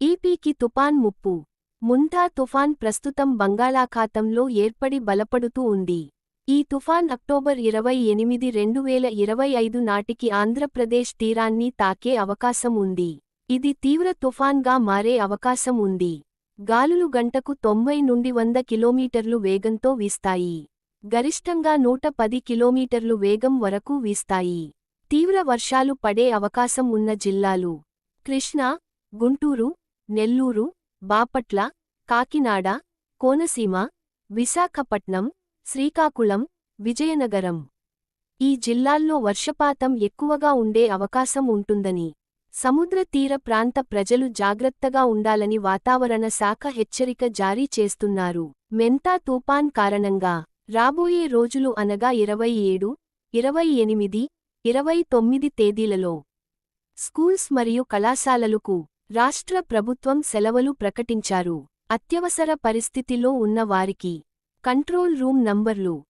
ఈపీకి తుపాన్ ముప్పు. ముంతా తుఫాన్ ప్రస్తుతం బంగాళాఖాతంలో ఏర్పడి బలపడుతూ ఉంది. ఈ తుఫాన్ అక్టోబర్ ఇరవై ఎనిమిది రెండు వేల ఇరవై ఐదు నాటికి ఆంధ్రప్రదేశ్ తీరాన్ని తాకే అవకాశం ఉంది. ఇది తీవ్ర తుఫాన్గా మారే అవకాశం ఉంది. గాలులు గంటకు తొంభై నుండి వంద కిలోమీటర్లు వేగంతో వీస్తాయి. గరిష్టంగా నూట పది కిలోమీటర్లు వేగం వరకు వీస్తాయి. తీవ్ర వర్షాలు పడే అవకాశం ఉన్న జిల్లాలు కృష్ణా గుంటూరు నెల్లూరు బాపట్ల కాకినాడ కోనసీమ విశాఖపట్నం శ్రీకాకుళం విజయనగరం. ఈ జిల్లాల్లో వర్షపాతం ఎక్కువగా ఉండే అవకాశం ఉంటుందని సముద్ర తీర ప్రాంత ప్రజలు జాగ్రత్తగా ఉండాలని వాతావరణ శాఖ హెచ్చరిక జారీ చేస్తున్నారు. మెంతా తుపాన్ కారణంగా రాబోయే రోజులు అనగా ఇరవై ఏడు ఇరవై ఎనిమిది ఇరవై తొమ్మిది తేదీలలో స్కూల్స్ మరియు కళాశాలలకు రాష్ట్ర ప్రభుత్వం సెలవులు ప్రకటించారు. అత్యవసర పరిస్థితిలో ఉన్న వారికి కంట్రోల్ రూమ్ నంబర్లు